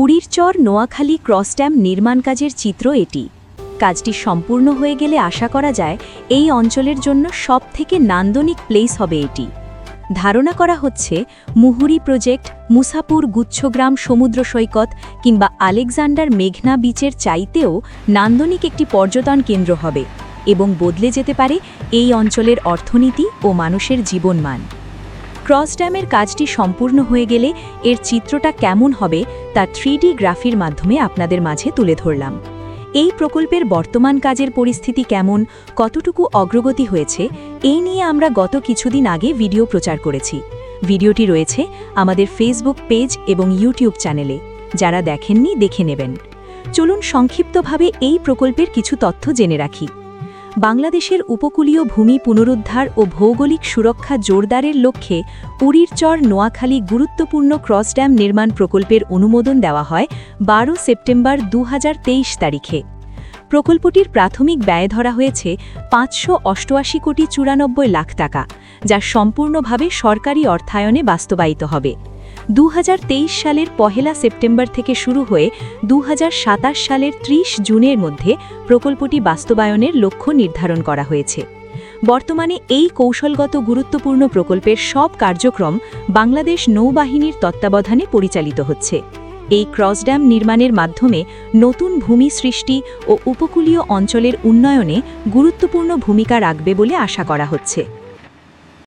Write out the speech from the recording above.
উড়িরচর Noakhali cross dam নির্মাণ কাজের চিত্র এটি। কাজটি সম্পূর্ণ হয়ে গেলে আশা করা যায়, এই অঞ্চলের জন্য সবথেকে নান্দনিক প্লেস হবে এটি। ধারণা করা হচ্ছে, মুহুরি প্রজেক্ট মুসাপুর গুচ্ছগ্রাম সমুদ্র সৈকত কিংবা আলেকজান্ডার মেঘনা বিচের চাইতেও নান্দনিক একটি পর্যটন কেন্দ্র হবে এবং বদলে যেতে পারে এই অঞ্চলের অর্থনীতি ও মানুষের জীবনমান। ক্রস ড্যামের কাজটি সম্পূর্ণ হয়ে গেলে এর চিত্রটা কেমন হবে তা থ্রিডি গ্রাফির মাধ্যমে আপনাদের মাঝে তুলে ধরলাম। এই প্রকল্পের বর্তমান কাজের পরিস্থিতি কেমন, কতটুকু অগ্রগতি হয়েছে, এই নিয়ে আমরা গত কিছুদিন আগে ভিডিও প্রচার করেছি। ভিডিওটি রয়েছে আমাদের ফেসবুক পেজ এবং ইউটিউব চ্যানেলে। যারা দেখেননি, দেখে নেবেন। চলুন সংক্ষিপ্তভাবে এই প্রকল্পের কিছু তথ্য জেনে রাখি। বাংলাদেশের উপকূলীয় ভূমি পুনরুদ্ধার ও ভৌগোলিক সুরক্ষা জোরদারের লক্ষ্যে উড়িরচর নোয়াখালী গুরুত্বপূর্ণ ক্রস ড্যাম নির্মাণ প্রকল্পের অনুমোদন দেওয়া হয় বারো সেপ্টেম্বর দু হাজার তেইশ তারিখে। প্রকল্পটির প্রাথমিক ব্যয় ধরা হয়েছে পাঁচশো অষ্টআশি কোটি চুরানব্বই লাখ টাকা, যা সম্পূর্ণভাবে সরকারি অর্থায়নে বাস্তবায়িত হবে। দু হাজার তেইশ সালের পহেলা সেপ্টেম্বর থেকে শুরু হয়ে দু হাজার সাতাশ সালের ৩০ জুনের মধ্যে প্রকল্পটি বাস্তবায়নের লক্ষ্য নির্ধারণ করা হয়েছে। বর্তমানে এই কৌশলগত গুরুত্বপূর্ণ প্রকল্পের সব কার্যক্রম বাংলাদেশ নৌবাহিনীর তত্ত্বাবধানে পরিচালিত হচ্ছে। এই ক্রসড্যাম নির্মাণের মাধ্যমে নতুন ভূমি সৃষ্টি ও উপকূলীয় অঞ্চলের উন্নয়নে গুরুত্বপূর্ণ ভূমিকা রাখবে বলে আশা করা হচ্ছে।